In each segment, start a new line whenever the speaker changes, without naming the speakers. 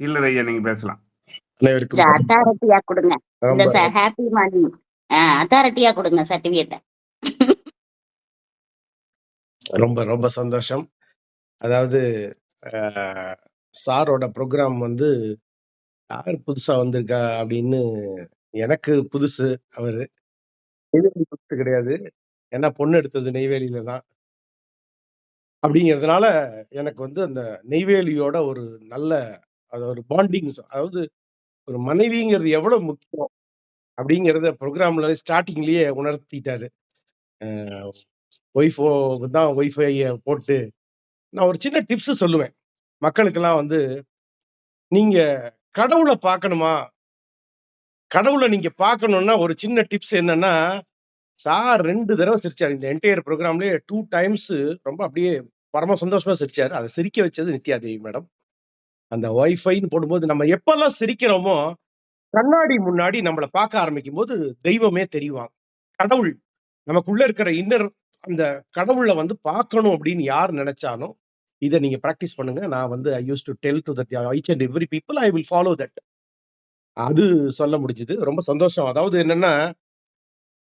Healer ஐயா நீங்க பேசலாம்.
அனைவருக்கும்
அத்தாரிட்டியா கொடுங்க. இந்த
ரொம்ப
ஹாப்பி மார்னிங் அத்தாரிட்டியா கொடுங்க சர்டிபிகேட்டை
ரொம்ப ரொம்ப சந்தோஷம். அதாவது சாரோட ப்ரோக்ராம் வந்து யார் புதுசா வந்திருக்கா அப்படின்னு எனக்கு புதுசு அவரு. நெய்வேலி புதுசு கிடையாது. ஏன்னா பொண்ணு எடுத்தது நெய்வேலியில தான். அப்படிங்கிறதுனால எனக்கு வந்து அந்த நெய்வேலியோட ஒரு நல்ல அது ஒரு பாண்டிங் அதாவது ஒரு மனைவிங்கிறது எவ்வளவு முக்கியம் அப்படிங்கிறத ப்ரோக்ராம்ல ஸ்டார்டிங்லயே உணர்த்திட்டாரு. ஒய்ஃபோ தான் ஒய்ஃபை போட்டு நான் ஒரு சின்ன டிப்ஸ் சொல்லுவேன். மக்களுக்கெல்லாம் வந்து நீங்க கடவுளை பார்க்கணுமா? கடவுளை நீங்க பார்க்கணும்னா ஒரு சின்ன டிப்ஸ் என்னன்னா சார் ரெண்டு தடவை சிரிச்சார். இந்த என்டையர் ப்ரோக்ராம்லயே டூ டைம்ஸ் ரொம்ப அப்படியே பரம சந்தோஷமா சிரிச்சார். அதை சிரிக்க வச்சது நித்யாதேவி மேடம். அந்த ஒய்ஃபைன்னு போடும்போது நம்ம எப்பெல்லாம் சிரிக்கிறோமோ கண்ணாடி முன்னாடி நம்மளை பார்க்க ஆரம்பிக்கும் போது தெய்வமே தெரிவாங்க. கடவுள் நமக்குள்ள இருக்கிற இன்னர் அந்த கடவுளை வந்து பார்க்கணும் அப்படின்னு யார் நினைச்சாலும் இதை நீங்க ப்ராக்டிஸ் பண்ணுங்க. நான் வந்து I use to tell to that each and every people I will follow that அது சொல்ல முடிஞ்சது. ரொம்ப சந்தோஷம். அதாவது என்னன்னா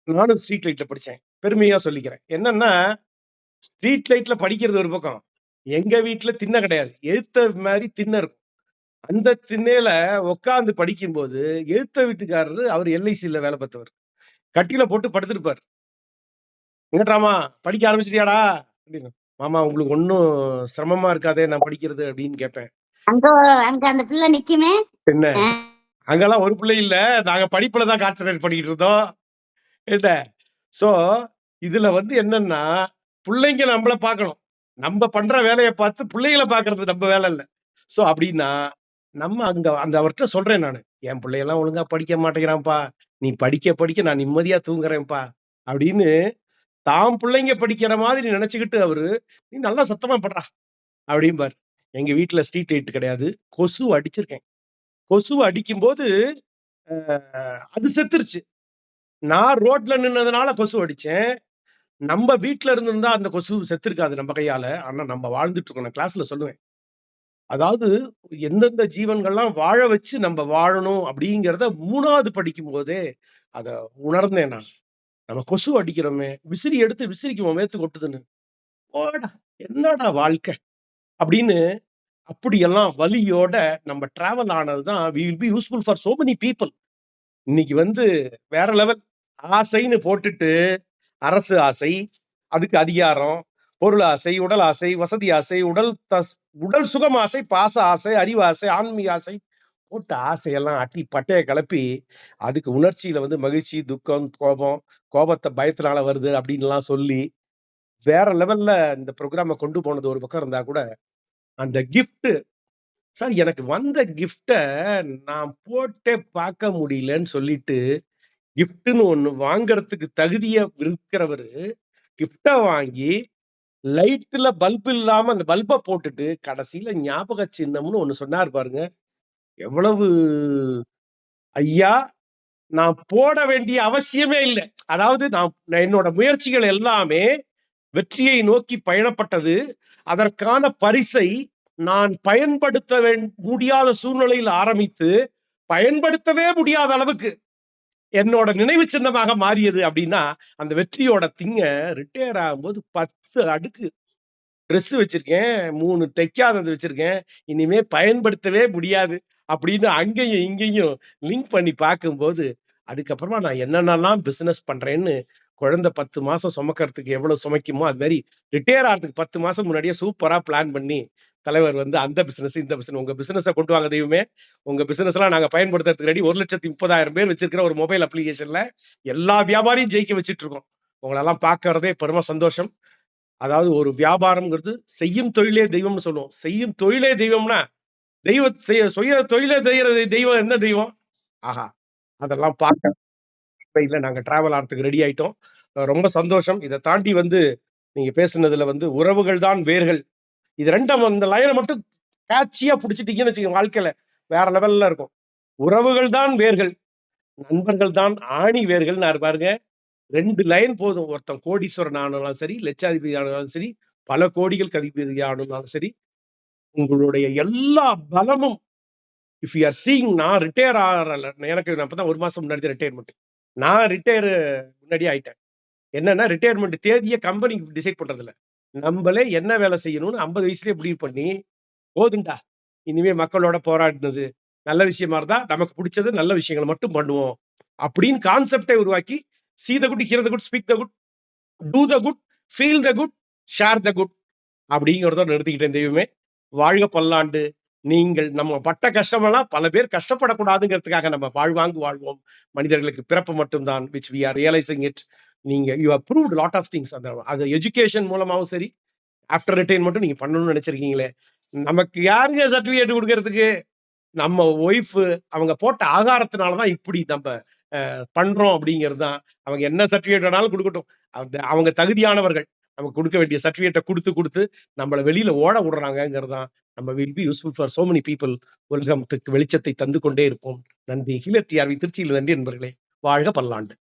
நானும் ஸ்ட்ரீட் லைட்ல படித்தேன் பெருமையா சொல்லிக்கிறேன். என்னன்னா ஸ்ட்ரீட் லைட்ல படிக்கிறது ஒரு பக்கம். எங்க வீட்டுல திண்ணை கிடையாது. எழுத்த மாதிரி திண்ணை இருக்கும். அந்த திண்ணையில உட்காந்து படிக்கும்போது எழுத்த வீட்டுக்காரரு அவர் எல்ஐசியில வேலை பார்த்தவர். கட்டில போட்டு படுத்திருப்பார். எங்கட்ராமா படிக்க ஆரம்பிச்சிட்டியாடா? அப்படின்னு. மாமா உங்களுக்கு ஒன்றும் சிரமமா இருக்காதே நான் படிக்கிறது அப்படின்னு கேட்பேன்
அங்க அங்க அந்த பிள்ளை நிக்குமே?
என்ன?
அஹ்,
அங்கெல்லாம் ஒரு பிள்ளை இல்ல. நாங்க படிப்புல தான் கான்சன்ட்ரேட் பண்ணிட்டு இருந்தோம். என்ன? சோ இதுல வந்து என்னன்னா பிள்ளைங்க நம்மள பார்க்கணும். நம்ம பண்ற வேலையை பார்த்து பிள்ளைகளை பாக்குறது நம்ம வேலை இல்ல. சோ அப்படின்னா நம்ம அங்க அந்த அவர்கிட்ட சொல்றேன் நானு. என் பிள்ளையெல்லாம் ஒழுங்கா படிக்க மாட்டேங்கிறான்ப்பா. நீ படிக்க படிக்க நான் நிம்மதியா தூங்குறேன்ப்பா. அப்படின்னு தாம் பிள்ளைங்க படிக்கிற மாதிரி நினைச்சுக்கிட்டு அவரு நீ நல்லா சத்தமா படுறா. அப்படிம்பார். எங்க வீட்டுல ஸ்ட்ரீட் லைட் கிடையாது. கொசு அடிச்சிருக்கேன். கொசு அடிக்கும்போது அஹ், அது செத்துருச்சு. நான் ரோட்ல நின்னதுனால கொசு அடிச்சேன். நம்ம வீட்டில் இருந்திருந்தா அந்த கொசு செத்துருக்காது நம்ம கையால. ஆனா நம்ம வாழ்ந்துட்டு இருக்கோம். நான் கிளாஸ்ல சொல்லுவேன். அதாவது எந்தெந்த ஜீவன்கள்லாம் வாழ வச்சு நம்ம வாழணும் அப்படிங்கிறத மூணாவது படிக்கும் போதே அதை உணர்ந்தேன் நான். நம்ம கொசு அடிக்கிறோமே விசிறி எடுத்து விசிறிக்குவோம் மேத்து கொட்டுதுன்னு. போடா என்னடா வாழ்க்கை? அப்படின்னு அப்படியெல்லாம் வலியோட நம்ம டிராவல் ஆனது தான் we will be useful for so many people இன்னைக்கு வந்து வேற லெவல் ஆசைன்னு போட்டுட்டு அரசு ஆசை அதுக்கு அதிகாரம் பொருள் ஆசை உடல் ஆசை வசதி ஆசை உடல் தஸ் உடல் சுகம் ஆசை பாச ஆசை அறிவு ஆசை ஆன்மீக ஆசை போட்ட ஆசையெல்லாம் அட்டி பட்டையை கிளப்பி அதுக்கு உணர்ச்சியில வந்து மகிழ்ச்சி துக்கம் கோபம் கோபத்தை பயத்தினால வருது அப்படின்லாம் சொல்லி வேற லெவல்ல இந்த ப்ரோக்ராமை கொண்டு போனது ஒரு பக்கம் இருந்தா கூட அந்த கிஃப்ட் சார் எனக்கு வந்த கிஃப்டை நான் போட்டே பார்க்க முடியலன்னு சொல்லிட்டு கிஃப்ட்னு ஒண்ணு வாங்குறதுக்கு தகுதியா இருக்கிறவரு கிஃப்டை வாங்கி லைட்ல பல்ப் இல்லாம அந்த பல்பை போட்டுட்டு கடைசியில ஞாபக சின்னம்னு ஒண்ணு சொன்னார் பாருங்க. எவ்வளவு ஐயா நான் போட வேண்டிய அவசியமே இல்லை. அதாவது நான் என்னோட முயற்சிகள் எல்லாமே வெற்றியை நோக்கி பயணப்பட்டது. அதற்கான பரிசை நான் பயன்படுத்த முடியாத சூழ்நிலையில் ஆரம்பித்து பயன்படுத்தவே முடியாத அளவுக்கு என்னோட நினைவு சின்னமாக மாறியது அப்படின்னா அந்த வெற்றியோட திங்க ரிட்டையர் ஆகும்போது பத்து அடுக்கு ட்ரெஸ் வச்சிருக்கேன் மூணு தைக்காதது வச்சிருக்கேன் இனிமே பயன்படுத்தவே முடியாது அப்படின்னு அங்கேயும் இங்கேயும் லிங்க் பண்ணி பார்க்கும்போது அதுக்கப்புறமா நான் என்னென்னலாம் பிசினஸ் பண்றேன்னு குழந்தை பத்து மாசம் சுமக்கிறதுக்கு எவ்வளவு சுமைக்குமோ அது மாதிரி ரிட்டையர் ஆகிறதுக்கு பத்து மாசம் முன்னாடியே சூப்பரா பிளான் பண்ணி தலைவர் வந்து அந்த பிசினஸ் இந்த பிசினஸ் உங்க பிஸ்னஸை கொண்டு வாங்க தெய்வமே. உங்க பிசினஸ் எல்லாம் நாங்க பயன்படுத்துறதுக்கு ரெடி ஒரு லட்சத்தி முப்பதாயிரம் பேர் வச்சிருக்கிற ஒரு மொபைல் அப்ளிகேஷன்ல எல்லா வியாபாரியும் ஜெயிக்க வச்சுட்டு இருக்கோம். உங்களெல்லாம் பார்க்கறதே பெருமை சந்தோஷம். அதாவது ஒரு வியாபாரம்ங்கிறது செய்யும் தொழிலே தெய்வம்னு சொல்லுவோம். செய்யும் தொழிலே தெய்வம்னா தெய்வ செய்ய சுய தொழிலே செய்யற தெய்வம் என்ன தெய்வம்? ஆஹா அதெல்லாம் பார்க்க இல்ல நாங்க டிராவல் ஆகிறதுக்கு ரெடி ஆயிட்டோம். ரொம்ப சந்தோஷம். இதை தாண்டி வந்து நீங்க பேசுனதுல வந்து உறவுகள் தான் வேர்கள். இது ரெண்டும் அந்த லைனை மட்டும் கேட்சியா பிடிச்சிட்டீங்கன்னு வச்சுக்கோங்க வாழ்க்கையில வேற லெவல்ல இருக்கும். உறவுகள் தான் வேர்கள். நண்பர்கள் தான் ஆணி வேர்கள் பாருங்க ரெண்டு லைன் போதும். ஒருத்தன் கோடீஸ்வரன் ஆனாலும் சரி லட்சாதிபதி ஆனாலும் சரி பல கோடிகள் அதிபதி ஆனாலும் சரி உங்களுடைய எல்லா பலமும் இஃப் யூ ஆர் சீயிங் நான் ரிட்டையர் ஆகிறல எனக்கு நான் தான் ஒரு மாசம் முன்னாடி ரிட்டையர்மெண்ட் நான் ரிட்டையர் முன்னாடியே ஆயிட்டேன். என்னன்னா ரிட்டையர்மெண்ட் தேதியை கம்பெனி டிசைட் பண்றதில்ல. நம்மளே என்ன வேலை செய்யணும்னு ஐம்பது வயசுலயே முடிவு பண்ணி போதுண்டா இனிமே மக்களோட போராடினது நல்ல விஷயமா இருந்தா நமக்கு பிடிச்சது நல்ல விஷயங்களை மட்டும் பண்ணுவோம். அப்படின்னு கான்செப்டை உருவாக்கி see the good hear the good speak the good do the good feel the good share the good அப்படிங்கிறத நிறுத்திக்கிட்டேன் தெய்வமே. வாழ்க பல்லாண்டு. நீங்கள் நம்ம பட்ட கஷ்டமெல்லாம் பல பேர் கஷ்டப்படக்கூடாதுங்கிறதுக்காக நம்ம வாழ்வாங்கு வாழ்வோம். மனிதர்களுக்கு பிறப்பு மட்டும்தான் which we are realising it நீங்க you approved lot of things அந்த அது எஜுகேஷன் மூலமாவும் சரி ஆஃப்டர் ரிட்டைன் மட்டும் நீங்கள் பண்ணணும்னு நினச்சிருக்கீங்களே. நமக்கு யாருங்க சர்டிஃபிகேட் கொடுக்கறதுக்கு? நம்ம ஒய்ஃப் அவங்க போட்ட ஆகாரத்தினால தான் இப்படி நம்ம பண்ணுறோம் பண்றோம் அப்படிங்கிறது தான் அவங்க என்ன சர்டிஃபிகேட் வேணாலும் கொடுக்கட்டும். அந்த அவங்க தகுதியானவர்கள். நமக்கு கொடுக்க வேண்டிய சர்டிஃபிகேட்டை கொடுத்து கொடுத்து நம்மளை வெளியில ஓட விடுறாங்கங்கிறது தான் நம்ம will be useful for so many people உலகத்துக்கு வெளிச்சத்தை தந்து கொண்டே இருப்போம். நன்றி. ஹிலர் டிஆர்வி திருச்சியில் நன்றி நண்பர்களே வாழ்க பல்லாண்டு.